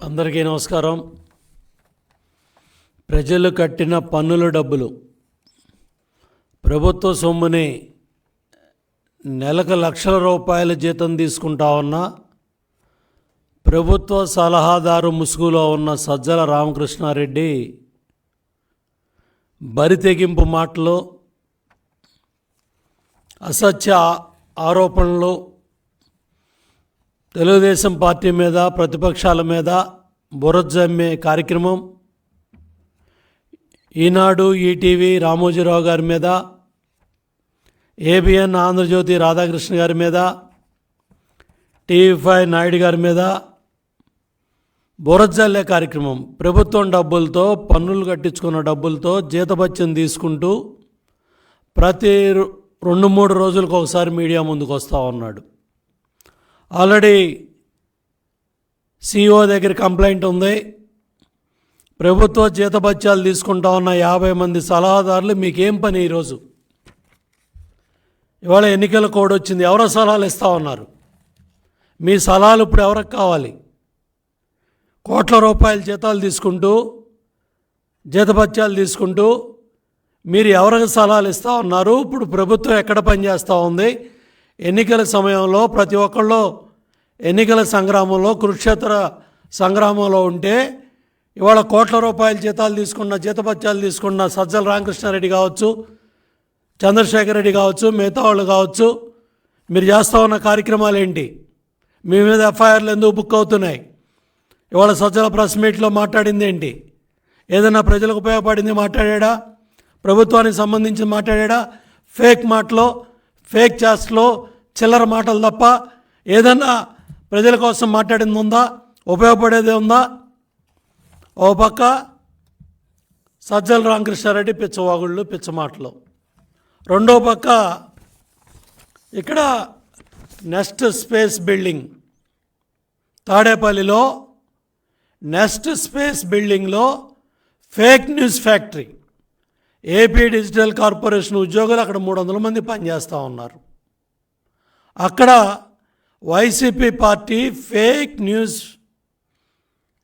అందరికీ నమస్కారం. ప్రజలు కట్టిన పన్నుల డబ్బులు ప్రభుత్వ సొమ్ముని నెలకు లక్షల రూపాయల జీతం తీసుకుంటా ఉన్న ప్రభుత్వ సలహాదారు ముసుగులో ఉన్న సజ్జల రామకృష్ణారెడ్డి బరి తెగింపు మాటలు అసత్య ఆరోపణలు తెలుగుదేశం పార్టీ మీద ప్రతిపక్షాల మీద బురజమ్మే కార్యక్రమం. ఈనాడు ఈటీవీ రామోజీరావు గారి మీద ఏబిఎన్ ఆంధ్రజ్యోతి రాధాకృష్ణ గారి మీద టీవీ ఫైవ్ నాయుడు గారి మీద బురజల్లే కార్యక్రమం. ప్రభుత్వం డబ్బులతో పన్నులు కట్టించుకున్న డబ్బులతో జీతభత్యం తీసుకుంటూ ప్రతి రెండు మూడు రోజులకు ఒకసారి మీడియా ముందుకు వస్తూ ఉన్నాడు. ఆల్రెడీ సిఇఓ దగ్గర కంప్లైంట్ ఉంది. ప్రభుత్వ జీతభత్యాలు తీసుకుంటా ఉన్న యాభై మంది సలహాదారులు మీకేం పని ఈరోజు? ఇవాళ ఎన్నికల కోడ్ వచ్చింది ఎవరో సలహాలు ఇస్తూ ఉన్నారు. మీ సలహాలు ఇప్పుడు ఎవరికి కావాలి? కోట్ల రూపాయల జీతాలు తీసుకుంటూ జీతభత్యాలు తీసుకుంటూ మీరు ఎవరికి సలహాలు ఇస్తూ ఉన్నారు? ఇప్పుడు ప్రభుత్వం ఎక్కడ పనిచేస్తూ ఉంది? ఎన్నికల సమయంలో ప్రతి ఒక్కళ్ళు ఎన్నికల సంగ్రామంలో కురుక్షేత్ర సంగ్రామంలో ఉంటే ఇవాళ కోట్ల రూపాయల జీతాలు తీసుకున్న జీతభత్యాలు తీసుకున్న సజ్జల రామకృష్ణారెడ్డి కావచ్చు చంద్రశేఖర్ రెడ్డి కావచ్చు మిగతా వాళ్ళు కావచ్చు మీరు చేస్తూ ఉన్న కార్యక్రమాలు ఏంటి? మీ మీద ఎఫ్ఐఆర్లు ఎందుకు బుక్ అవుతున్నాయి? ఇవాళ సజ్జల ప్రెస్ మీట్లో మాట్లాడింది ఏంటి? ఏదైనా ప్రజలకు ఉపయోగపడింది మాట్లాడా ప్రభుత్వానికి సంబంధించి మాట్లాడా ఫేక్ మాటలో ఫేక్ చాస్ట్లో చిల్లర మాటలు తప్ప ఏదన్నా ప్రజల కోసం మాట్లాడింది ఉందా? ఉపయోగపడేది ఉందా? ఓ పక్క సజ్జల రామకృష్ణారెడ్డి పిచ్చవాగుళ్ళు పిచ్చ మాటలు. రెండో పక్క ఇక్కడ నెస్ట్ స్పేస్ బిల్డింగ్. తాడేపల్లిలో నెస్ట్ స్పేస్ బిల్డింగ్లో fake news factory. AP digital corporation ఉద్యోగులు అక్కడ మూడు వందల మంది పనిచేస్తూ ఉన్నారు. అక్కడ వైసీపీ పార్టీ ఫేక్ న్యూస్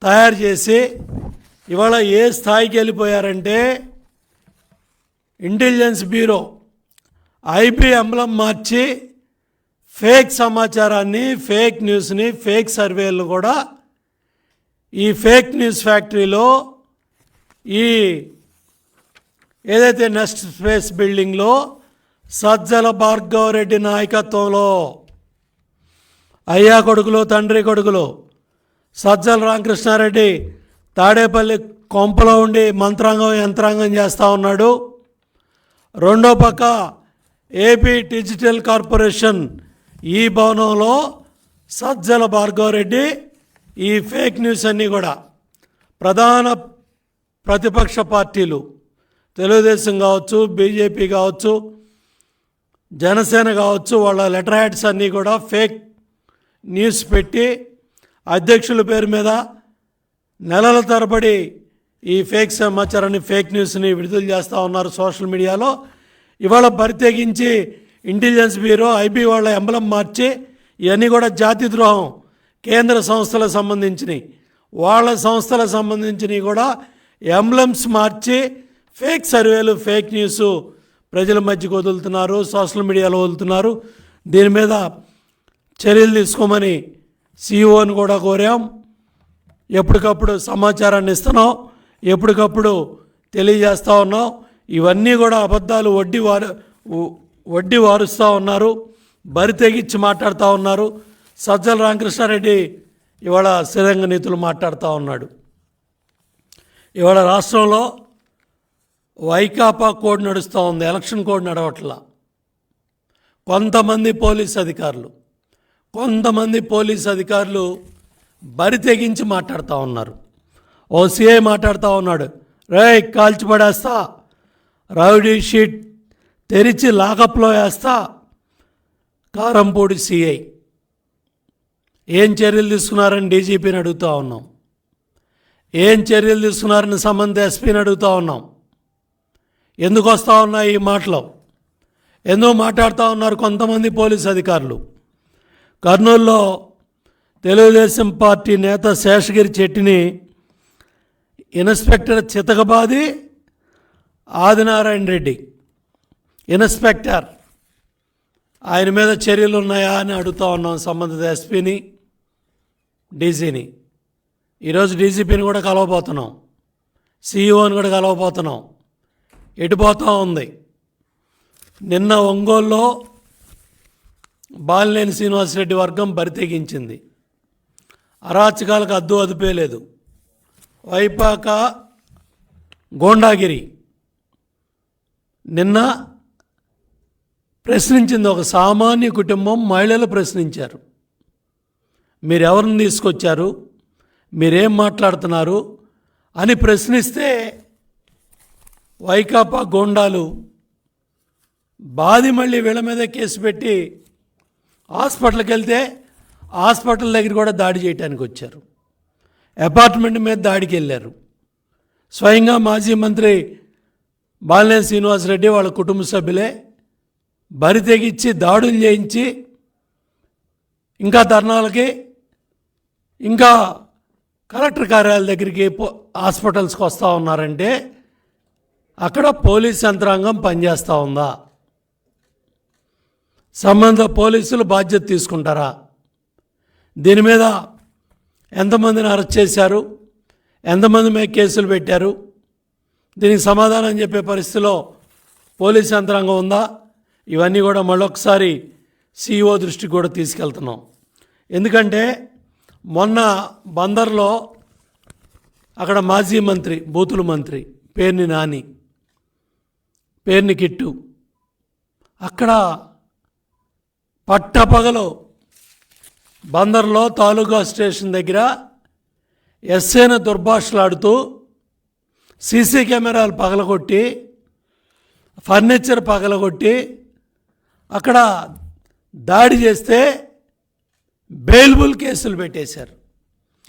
తయారు చేసి ఇవాళ ఏ స్థాయికి వెళ్ళిపోయారంటే ఇంటెలిజెన్స్ బ్యూరో ఐపీ అంబలం మార్చి ఫేక్ సమాచారాన్ని ఫేక్ న్యూస్ని ఫేక్ సర్వేలు కూడా ఈ ఫేక్ న్యూస్ ఫ్యాక్టరీలో ఈ ఏదైతే నెక్స్ట్ స్పేస్ బిల్డింగ్లో సజ్జల భార్గవ రెడ్డి నాయకత్వంలో అయ్యా కొడుకులు తండ్రి కొడుకులు సజ్జల రామకృష్ణారెడ్డి తాడేపల్లి కొంపలో ఉండి మంత్రాంగం యంత్రాంగం చేస్తూ ఉన్నాడు. రెండో పక్క ఏపీ డిజిటల్ కార్పొరేషన్ ఈ భవనంలో సజ్జల భార్గవరెడ్డి ఈ ఫేక్ న్యూస్ అన్నీ కూడా ప్రధాన ప్రతిపక్ష పార్టీలు తెలుగుదేశం కావచ్చు బీజేపీ కావచ్చు జనసేన కావచ్చు వాళ్ళ లెటర్ హ్యాడ్స్ అన్నీ కూడా ఫేక్ న్యూస్ పెట్టి అధ్యక్షుల పేరు మీద నెలల తరబడి ఈ ఫేక్ సమాచారాన్ని ఫేక్ న్యూస్ని విడుదల చేస్తూ ఉన్నారు సోషల్ మీడియాలో. ఇవాళ బరితెగించి ఇంటెలిజెన్స్ బ్యూరో ఐబీ వాళ్ళ ఎంబలం మార్చి ఇవన్నీ కూడా జాతి ద్రోహం కేంద్ర సంస్థలకు సంబంధించినవి వాళ్ళ సంస్థలకు సంబంధించినవి కూడా ఎంబ్లమ్స్ మార్చి ఫేక్ సర్వేలు ఫేక్ న్యూస్ ప్రజల మధ్యకు వదులుతున్నారు సోషల్ మీడియాలో వదులుతున్నారు. దీని మీద చర్యలు తీసుకోమని సీఈఓని కూడా కోరాం. ఎప్పటికప్పుడు సమాచారాన్ని ఇస్తున్నాం. ఎప్పటికప్పుడు తెలియజేస్తూ ఉన్నాం. ఇవన్నీ కూడా అబద్ధాలు వడ్డీ వారు వడ్డీ వారుస్తూ ఉన్నారు. బరి తెగించి మాట్లాడుతూ ఉన్నారు. సజ్జల రామకృష్ణారెడ్డి ఇవాళ శ్రీరంగ నీతులు మాట్లాడుతూ ఉన్నాడు. ఇవాళ రాష్ట్రంలో వైకాపా కోడ్ నడుస్తూ ఉంది. ఎలక్షన్ కోడ్ నడవట్లా. కొంతమంది పోలీస్ అధికారులు. కొంతమంది పోలీస్ అధికారులు బరి తెగించి మాట్లాడుతూ ఉన్నారు. ఓ సిఐ మాట్లాడుతూ ఉన్నాడు. రే కాల్చిపడేస్తా రౌడీ షీట్ తెరిచి లాకప్లో వేస్తా. కారంపూడి సిఐ. ఏం చర్యలు తీసుకున్నారని డీజీపీని అడుగుతూ ఉన్నాం. ఏం చర్యలు తీసుకున్నారని సంబంధ ఎస్పీని అడుగుతూ ఉన్నాం. ఎందుకు వస్తూ ఉన్నాయి ఈ మాటలు? ఎందుకు మాట్లాడుతూ ఉన్నారు కొంతమంది పోలీస్ అధికారులు? కర్నూలులో తెలుగుదేశం పార్టీ నేత శేషగిరి చెట్టిని ఇన్స్పెక్టర్ చితకబాది ఆదినారాయణ రెడ్డి. ఇన్స్పెక్టర్ ఆయన మీద చర్యలు ఉన్నాయా అని అడుగుతా ఉన్నాం సంబంధిత ఎస్పీని డీసీని. ఈరోజు డీసీపీని కూడా కలవబోతున్నాం. సీఈఓని కూడా కలవబోతున్నాం. ఎటుపోతూ ఉంది? నిన్న ఒంగోలులో బాలినేని శ్రీనివాసరెడ్డి వర్గం బరితెగించింది. అరాచకాలకు అద్దు అదుపే లేదు. వైపాక గోండాగిరి నిన్న ప్రశ్నించింది. ఒక సామాన్య కుటుంబం మహిళలు ప్రశ్నించారు. మీరు ఎవరిని తీసుకొచ్చారు? మీరేం మాట్లాడుతున్నారు? అని ప్రశ్నిస్తే వైకాపా గోండాలు బాది మళ్ళీ వీళ్ళ మీద కేసు పెట్టి హాస్పిటల్కి వెళ్తే హాస్పిటల్ దగ్గర కూడా దాడి చేయడానికి వచ్చారు. అపార్ట్మెంట్ మీద దాడికి వెళ్ళారు స్వయంగా మాజీ మంత్రి బాలినేని శ్రీనివాసరెడ్డి వాళ్ళ కుటుంబ సభ్యులే బరి తెగించి దాడులు చేయించి ఇంకా ధర్నాలకి ఇంకా కలెక్టర్ కార్యాలయ దగ్గరికి పో- హాస్పిటల్స్కి వస్తూ ఉన్నారంటే అక్కడ పోలీస్ యంత్రాంగం పనిచేస్తూ ఉందా? సంబంధ పోలీసులు బాధ్యత తీసుకుంటారా? దీని మీద ఎంతమందిని అరెస్ట్ చేశారు? ఎంతమంది మీద కేసులు పెట్టారు? దీనికి సమాధానం చెప్పే పరిస్థితిలో పోలీస్ యంత్రాంగం ఉందా? ఇవన్నీ కూడా మళ్ళొకసారి సీఈఓ దృష్టికి కూడా తీసుకెళ్తున్నాం. ఎందుకంటే మొన్న బందర్లో అక్కడ మాజీ మంత్రి బూతుల మంత్రి పేర్ని నాని పేర్ని కిట్టు అక్కడ పట్టపగలు బందర్లో తాలూకా స్టేషన్ దగ్గర ఎస్ఏను దుర్భాషలాడుతూ సీసీ కెమెరాలు పగలగొట్టి ఫర్నిచర్ పగలగొట్టి అక్కడ దాడి చేస్తే బెయిల్బుల్ కేసులు పెట్టేశారు.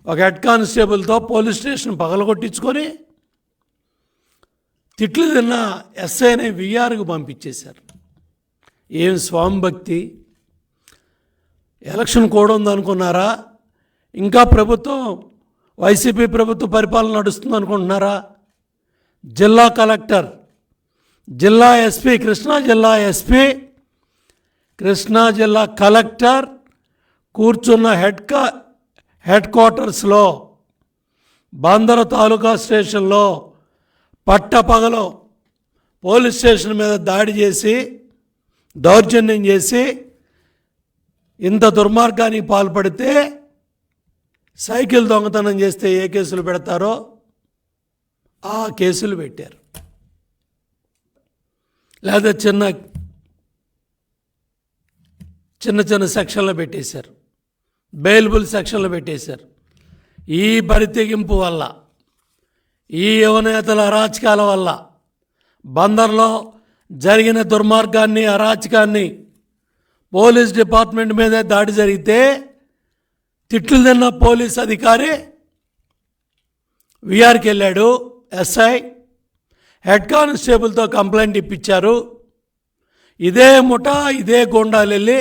ఒక హెడ్ కానిస్టేబుల్తో పోలీస్ స్టేషన్ పగలగొట్టించుకొని తిట్లు తిన్న ఎస్ఐని విఆర్కు పంపించేశారు. ఏం స్వామి భక్తి? ఎలక్షన్ కూడా ఉందనుకున్నారా? ఇంకా ప్రభుత్వం వైసీపీ ప్రభుత్వ పరిపాలన నడుస్తుంది అనుకుంటున్నారా? జిల్లా కలెక్టర్ జిల్లా ఎస్పీ కృష్ణా జిల్లా ఎస్పీ కృష్ణా జిల్లా కలెక్టర్ కూర్చున్న హెడ్ కా హెడ్ క్వార్టర్స్లో బందర తాలూకా స్టేషన్లో పట్టపగలో పోలీస్ స్టేషన్ మీద దాడి చేసి దౌర్జన్యం చేసి ఇంత దుర్మార్గానికి పాల్పడితే సైకిల్ దొంగతనం చేస్తే ఏ కేసులు పెడతారో ఆ కేసులు పెట్టారు. లేదా చిన్న చిన్న చిన్న సెక్షన్లు పెట్టేశారు. బెయిల్బుల్ సెక్షన్లు పెట్టేశారు. ఈ బరితెగింపు వల్ల ఈ యువనేతల అరాచకాల వల్ల బందర్లో జరిగిన దుర్మార్గాన్ని అరాచకాన్ని పోలీస్ డిపార్ట్మెంట్ మీద దాడి జరిగితే తిట్లు తిన్న పోలీస్ అధికారి విఆర్కి వెళ్ళాడు ఎస్ఐ హెడ్ కానిస్టేబుల్తో కంప్లైంట్ ఇప్పించారు. ఇదే ముఠా ఇదే గుండాలు వెళ్ళి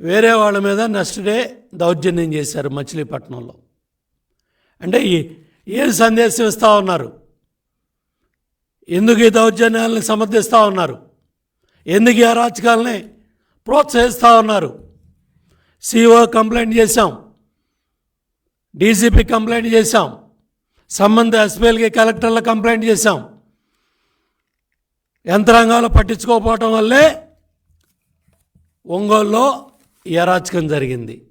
వేరే వాళ్ళ మీద నెక్స్ట్ డే దౌర్జన్యం చేశారు మచిలీపట్నంలో. అంటే ఏం సందేశం ఇస్తూ ఉన్నారు? ఎందుకు ఈ దౌర్జన్యాలను సమర్థిస్తూ ఉన్నారు? ఎందుకు ఈ అరాచకాలని ప్రోత్సహిస్తూ ఉన్నారు. సిఓ కంప్లైంట్ చేశాం. డీసీపీ కంప్లైంట్ చేశాం. సంబంధ ఎస్పీఎల్కి కలెక్టర్ల కంప్లైంట్ చేశాం. యంత్రాంగాలు పట్టించుకోకపోవటం వల్లే ఒంగోలులో ఈ అరాచకం జరిగింది.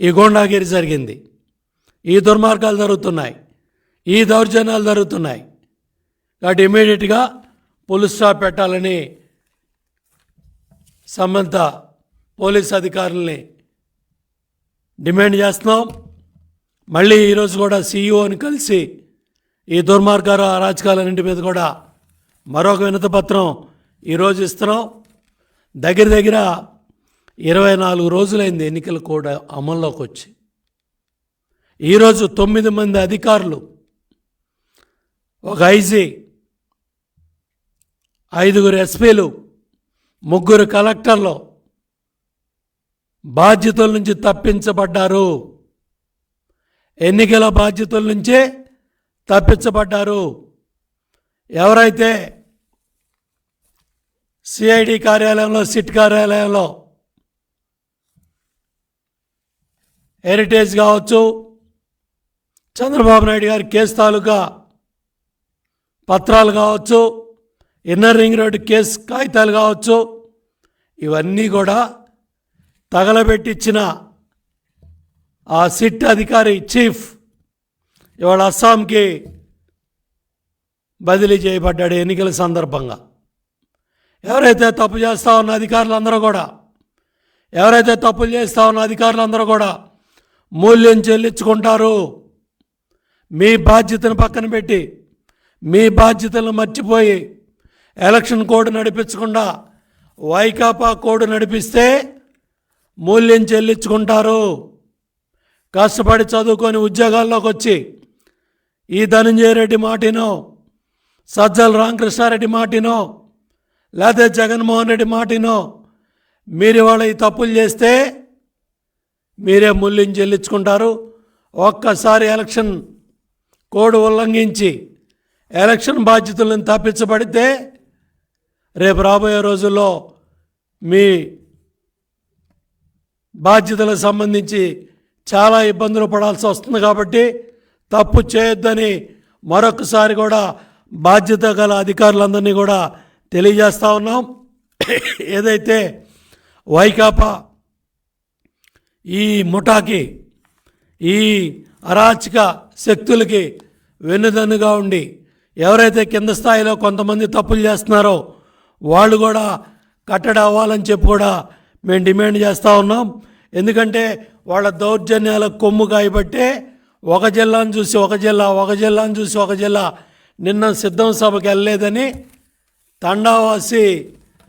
ఈ గోండాగిరి జరిగింది. ఈ దుర్మార్గాలు జరుగుతున్నాయి. ఈ దౌర్జన్యాలు జరుగుతున్నాయి. కాబట్టి ఇమీడియట్గా పోలీస్ స్టాప్ పెట్టాలని సంబంధ పోలీస్ అధికారుల్ని డిమాండ్ చేస్తున్నాం. మళ్ళీ ఈరోజు కూడా సీఈఓని కలిసి ఈ దుర్మార్గాలు అరాచకాలన్నింటి మీద కూడా మరొక వినతపత్రం ఈరోజు ఇస్తున్నాం. దగ్గర దగ్గర ఇరవై నాలుగు రోజులైంది ఎన్నికలు కూడా అమల్లోకి వచ్చి. ఈరోజు తొమ్మిది మంది అధికారులు ఒక ఐజీ ఐదుగురు ఎస్పీలు ముగ్గురు కలెక్టర్లు బాధ్యతల నుంచి తప్పించబడ్డారు. ఎన్నికల బాధ్యతల నుంచే తప్పించబడ్డారు. ఎవరైతే సిఐడి కార్యాలయంలో సిట్ కార్యాలయంలో హెరిటేజ్ కావచ్చు చంద్రబాబు నాయుడు గారి కేసు తాలూకా పత్రాలు కావచ్చు ఇన్నర్ రింగ్ రోడ్డు కేసు కాగితాలు కావచ్చు ఇవన్నీ కూడా తగలబెట్టించిన ఆ సిట్ అధికారి చీఫ్ ఇవాళ అస్సాంకి బదిలీ చేయబడ్డాడు ఎన్నికల సందర్భంగా. ఎవరైతే తప్పు చేస్తా ఉన్న అధికారులందరూ కూడా ఎవరైతే తప్పులు చేస్తా ఉన్న అధికారులందరూ కూడా మూల్యం చెల్లించుకుంటారు. మీ బాధ్యతను పక్కన పెట్టి మీ బాధ్యతలను మర్చిపోయి ఎలక్షన్ కోడ్ నడిపించకుండా వైకాపా కోడ్ నడిపిస్తే మూల్యం చెల్లించుకుంటారు. కష్టపడి చదువుకొని ఉద్యోగాల్లోకి వచ్చి ఈ ధనంజయ రెడ్డి మాటినో సజ్జల రామకృష్ణారెడ్డి మాటినో లేదా జగన్మోహన్ రెడ్డి మాటినో మీరు ఇవాళ ఈ తప్పులు చేస్తే మీరే మూల్యం చెల్లించుకుంటారు. ఒక్కసారి ఎలక్షన్ కోడ్ ఉల్లంఘించి ఎలక్షన్ బాధ్యతలను తప్పించబడితే రేపు రాబోయే రోజుల్లో మీ బాధ్యతలకు సంబంధించి చాలా ఇబ్బందులు పడాల్సి వస్తుంది కాబట్టి తప్పు చేయొద్దని మరొకసారి కూడా బాధ్యత గల అధికారులందరినీ కూడా తెలియజేస్తూ ఉన్నాం. ఏదైతే వైకాపా ఈ ముఠాకి ఈ అరాచక శక్తులకి వెన్నుదన్నుగా ఉండి ఎవరైతే కింద స్థాయిలో కొంతమంది తప్పులు చేస్తున్నారో వాళ్ళు కూడా కట్టడి అవ్వాలని చెప్పి కూడా మేము డిమాండ్ చేస్తూ ఉన్నాం. ఎందుకంటే వాళ్ళ దౌర్జన్యాల కొమ్ము కాయబట్టే ఒక జిల్లాను చూసి ఒక జిల్లా ఒక జిల్లాను చూసి ఒక జిల్లా నిన్న సిద్ధం సభకి వెళ్ళలేదని తండావాసి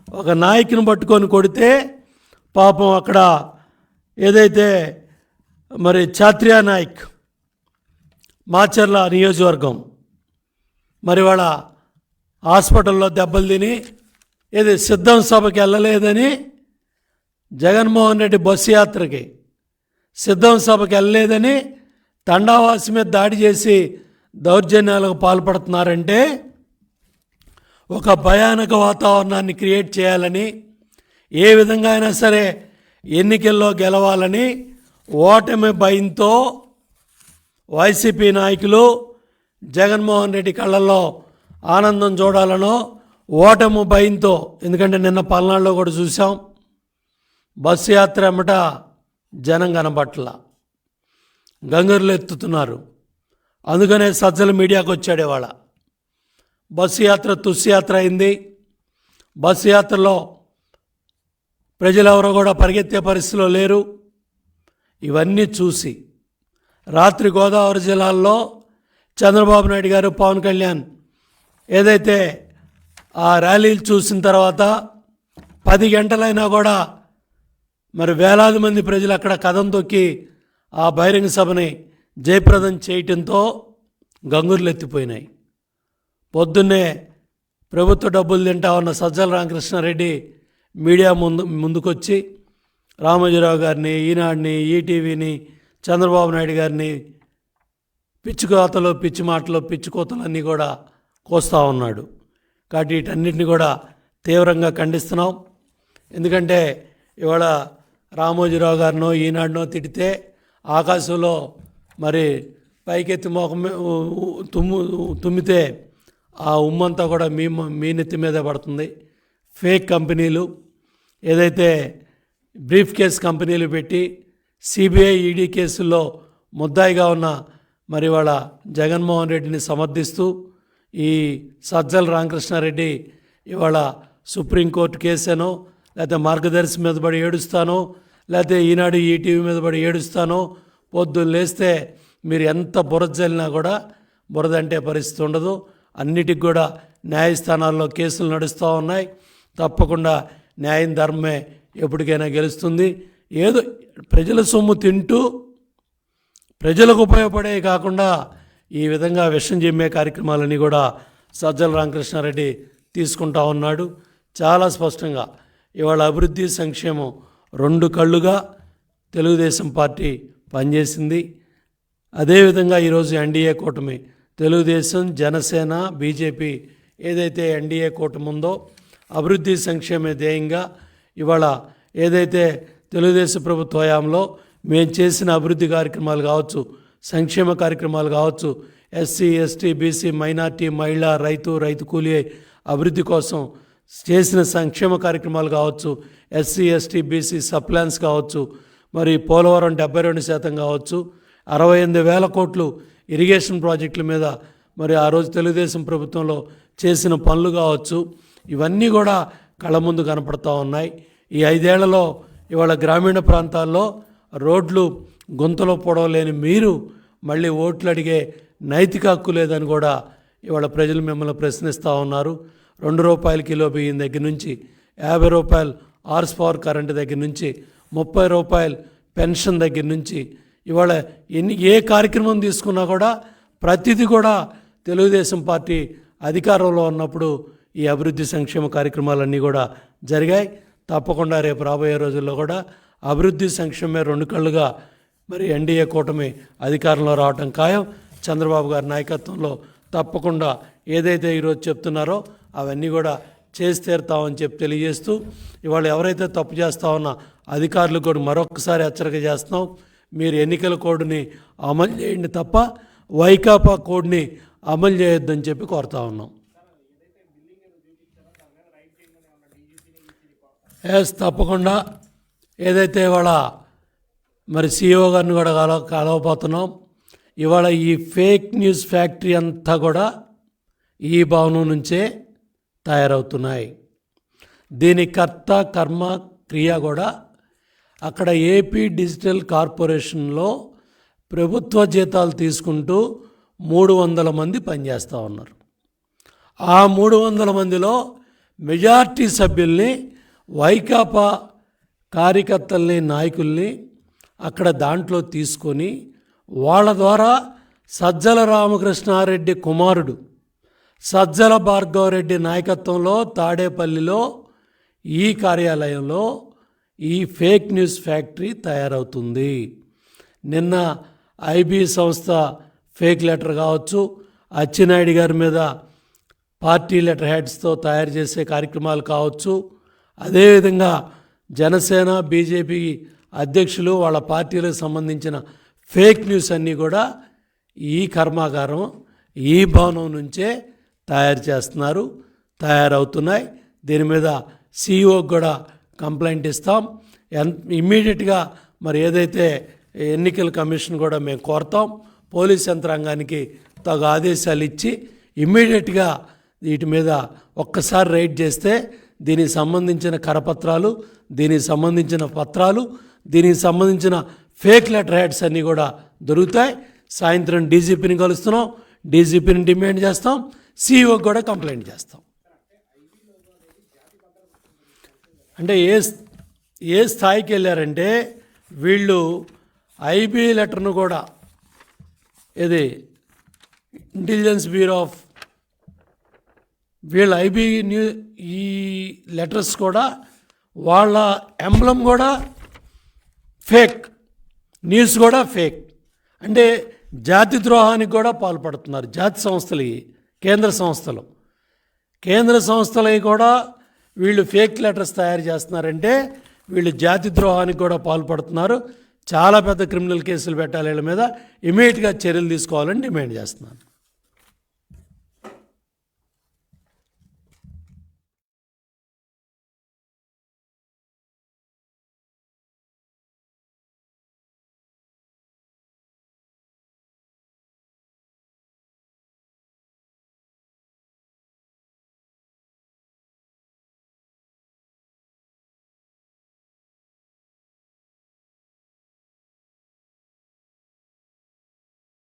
ఒక నాయకుని పట్టుకొని కొడితే పాపం అక్కడ ఏదైతే మరి ఛాత్రియా నాయక్ మాచర్ల నియోజకవర్గం మరి వాళ్ళ హాస్పిటల్లో దెబ్బలు తిని ఇది సిద్ధం సభకి వెళ్ళలేదని జగన్మోహన్ రెడ్డి బస్సు యాత్రకి సిద్ధం సభకి వెళ్ళలేదని తండావాసి మీద దాడి చేసి దౌర్జన్యాలకు పాల్పడుతున్నారంటే ఒక భయానక వాతావరణాన్ని క్రియేట్ చేయాలని ఏ విధంగా అయినా సరే ఎన్నికల్లో గెలవాలని ఓటమి భయంతో వైసీపీ నాయకులు జగన్మోహన్ రెడ్డి కళ్ళల్లో ఆనందం చూడాలనో ఓటము భయంతో ఎందుకంటే నిన్న పల్నాడులో కూడా చూసాం బస్సు యాత్ర ఎమ్మట జనం కనబట్ల గంగరులు ఎత్తుతున్నారు. అందుకనే సజ్జల మీడియాకు వచ్చాడు ఇవాళ. బస్సు యాత్ర తుస్యాత్ర అయింది. బస్సు యాత్రలో ప్రజలెవరో కూడా పరిగెత్తే పరిస్థితిలో లేరు. ఇవన్నీ చూసి రాత్రి గోదావరి జిల్లాల్లో చంద్రబాబు నాయుడు గారు పవన్ కళ్యాణ్ ఏదైతే ఆ ర్యాలీలు చూసిన తర్వాత పది గంటలైనా కూడా మరి వేలాది మంది ప్రజలు అక్కడ కథం తొక్కి ఆ బహిరంగ సభని జయప్రదం చేయటంతో గంగుర్లు ఎత్తిపోయినాయి. పొద్దున్నే ప్రభుత్వ డబ్బులు తింటా ఉన్న సజ్జల రామకృష్ణారెడ్డి మీడియా ముందు ముందుకొచ్చి రామోజీరావు గారిని ఈనాడిని ఈటీవీని చంద్రబాబు నాయుడు గారిని పిచ్చి కోతలు పిచ్చి మాటలు పిచ్చి కోతలన్నీ కూడా కోస్తూ ఉన్నాడు. కాబట్టి వీటన్నిటిని కూడా తీవ్రంగా ఖండిస్తున్నాం. ఎందుకంటే ఇవాళ రామోజీరావు గారినో ఈనాడునో తిడితే ఆకాశంలో మరి పైకెత్తి మొఖం తుమ్ము తుమ్మితే ఆ ఉమ్మంతా కూడా మీ మీ నెత్తి మీద పడుతుంది. ఫేక్ కంపెనీలు ఏదైతే బ్రీఫ్ కేస్ కంపెనీలు పెట్టి సిబిఐ ఈడీ కేసుల్లో ముద్దాయిగా ఉన్న మరి వాళ్ళ జగన్మోహన్ రెడ్డిని సమర్థిస్తూ ఈ సజ్జల రామకృష్ణారెడ్డి ఇవాళ సుప్రీంకోర్టు కేసేనో లేకపోతే మార్గదర్శి మీద పడి ఏడుస్తానో లేకపోతే ఈనాడు ఈటీవీ మీద పడి ఏడుస్తానో పొద్దున్న లేస్తే మీరు ఎంత బురద జల్లినా కూడా బురద అంటే పరిస్థితి ఉండదు. అన్నిటికి కూడా న్యాయస్థానాల్లో కేసులు నడుస్తూ ఉన్నాయి. తప్పకుండా న్యాయం ధర్మమే ఎప్పటికైనా గెలుస్తుంది. ఏదో ప్రజల సొమ్ము తింటూ ప్రజలకు ఉపయోగపడే కాకుండా ఈ విధంగా విషం చిమ్మే కార్యక్రమాలన్నీ కూడా సజ్జల రామకృష్ణారెడ్డి తీసుకుంటా ఉన్నాడు. చాలా స్పష్టంగా ఇవాళ అభివృద్ధి సంక్షేమం రెండు కళ్ళుగా తెలుగుదేశం పార్టీ పనిచేసింది. అదేవిధంగా ఈరోజు ఎన్డీఏ కూటమి తెలుగుదేశం జనసేన బీజేపీ ఏదైతే ఎన్డీఏ కూటమి ఉందో అభివృద్ధి సంక్షేమ ధ్యేయంగా ఇవాళ ఏదైతే తెలుగుదేశం ప్రభుత్వ హయాంలో మేము చేసిన అభివృద్ధి కార్యక్రమాలు కావచ్చు సంక్షేమ కార్యక్రమాలు కావచ్చు. ఎస్సీ ఎస్టీ బీసీ మైనార్టీ మహిళ రైతు రైతు కూలీ అభివృద్ధి కోసం చేసిన సంక్షేమ కార్యక్రమాలు కావచ్చు. ఎస్సీ ఎస్టీ బీసీ సప్లాన్స్ కావచ్చు. మరి పోలవరం డెబ్బై రెండు శాతం కావచ్చు. అరవై ఎనిమిది వేల కోట్లు ఇరిగేషన్ ప్రాజెక్టుల మీద మరి ఆ రోజు తెలుగుదేశం ప్రభుత్వంలో చేసిన పనులు కావచ్చు. ఇవన్నీ కూడా కళ్ళ ముందు కనపడతా ఉన్నాయి. ఈ ఐదేళ్ళలో ఇవాళ గ్రామీణ ప్రాంతాల్లో రోడ్లు గుంతలో పొడవలేని మీరు మళ్ళీ ఓట్లు అడిగే నైతిక హక్కు లేదని కూడా ఇవాళ ప్రజలు మిమ్మల్ని ప్రశ్నిస్తూ ఉన్నారు. రెండు రూపాయల కిలో బియ్యం దగ్గర నుంచి యాభై రూపాయలు ఆర్స్ పవర్ కరెంట్ దగ్గర నుంచి ముప్పై రూపాయలు పెన్షన్ దగ్గర నుంచి ఇవాళ ఎన్ని ఏ కార్యక్రమం తీసుకున్నా కూడా ప్రతిదీ కూడా తెలుగుదేశం పార్టీ అధికారంలో ఉన్నప్పుడు ఈ అభివృద్ధి సంక్షేమ కార్యక్రమాలన్నీ కూడా జరిగాయి. తప్పకుండా రేపు రాబోయే రోజుల్లో కూడా అభివృద్ధి సంక్షేమ రెండు కళ్ళుగా మరి ఎన్డీఏ కూటమి అధికారంలో రావటం ఖాయం. చంద్రబాబు గారి నాయకత్వంలో తప్పకుండా ఏదైతే ఈరోజు చెప్తున్నారో అవన్నీ కూడా చేసి తీరుతామని చెప్పి తెలియజేస్తూ ఇవాళ ఎవరైతే తప్పు చేస్తా ఉన్నా అధికారులకు కూడా మరొకసారి హెచ్చరిక చేస్తున్నాం. మీరు ఎన్నికల కోడ్ని అమలు చేయండి తప్ప వైకాపా కోడ్ని అమలు చేయొద్దని చెప్పి కోరుతా ఉన్నాం. ఎస్ తప్పకుండా. ఏదైతే ఇవాళ మరి సిఇఓ గారిని కూడా కలవ కలవబోతున్నాం ఇవాళ ఈ ఫేక్ న్యూస్ ఫ్యాక్టరీ అంతా కూడా ఈ భవనం నుంచే తయారవుతున్నాయి. దీని కర్త కర్మ క్రియ కూడా అక్కడ ఏపీ డిజిటల్ కార్పొరేషన్లో ప్రభుత్వ జీతాలు తీసుకుంటూ మూడు వందల మంది పనిచేస్తూ ఉన్నారు. ఆ మూడు వందల మందిలో మెజార్టీ సభ్యుల్ని వైకాపా కార్యకర్తల్ని నాయకుల్ని అక్కడ దాంట్లో తీసుకొని వాళ్ళ ద్వారా సజ్జల రామకృష్ణారెడ్డి కుమారుడు సజ్జల భార్గవరెడ్డి నాయకత్వంలో తాడేపల్లిలో ఈ కార్యాలయంలో ఈ ఫేక్ న్యూస్ ఫ్యాక్టరీ తయారవుతుంది. నిన్న ఐబీ సంస్థ ఫేక్ లెటర్ కావచ్చు అచ్చెన్నాయుడు గారి మీద పార్టీ లెటర్ హెడ్స్తో తయారు చేసే కార్యక్రమాలు కావచ్చు అదేవిధంగా జనసేన బీజేపీ అధ్యక్షులు వాళ్ళ పార్టీలకు సంబంధించిన ఫేక్ న్యూస్ అన్నీ కూడా ఈ కర్మాగారం ఈ భవనం నుంచే తయారు చేస్తున్నారు తయారవుతున్నాయి. దీని మీద సీఈఓకి కూడా కంప్లైంట్ ఇస్తాం. ఎన్ ఇమ్మీడియట్గా మరి ఏదైతే ఎన్నికల కమిషన్ కూడా మేము కోరుతాం పోలీస్ యంత్రాంగానికి తగు ఆదేశాలు ఇచ్చి ఇమ్మీడియట్గా వీటి మీద ఒక్కసారి రైడ్ చేస్తే దీనికి సంబంధించిన కరపత్రాలు దీనికి సంబంధించిన పత్రాలు దీనికి సంబంధించిన ఫేక్ లెటర్ హెడ్స్ అన్నీ కూడా దొరుకుతాయి. సాయంత్రం డీజీపీని కలుస్తున్నాం. డీజీపీని డిమాండ్ చేస్తాం. సీఈఓకి కూడా కంప్లైంట్ చేస్తాం. అంటే ఏ ఏ స్థాయికి వెళ్ళారంటే వీళ్ళు ఐబీ లెటర్ను కూడా ఇది ఇంటెలిజెన్స్ బ్యూరో ఆఫ్ వీళ్ళ ఐబీ న్యూ ఈ లెటర్స్ కూడా వాళ్ళ ఎంబ్లం కూడా ఫేక్. న్యూస్ కూడా ఫేక్. అంటే జాతి ద్రోహానికి కూడా పాల్పడుతున్నారు జాతి సంస్థలు కేంద్ర సంస్థలు. కేంద్ర సంస్థలవి కూడా వీళ్ళు ఫేక్ లెటర్స్ తయారు చేస్తున్నారంటే వీళ్ళు జాతి ద్రోహానికి కూడా పాల్పడుతున్నారు. చాలా పెద్ద క్రిమినల్ కేసులు పెట్టాలి వీళ్ళ మీద. ఇమీడియట్గా చర్యలు తీసుకోవాలని డిమాండ్ చేస్తున్నాను.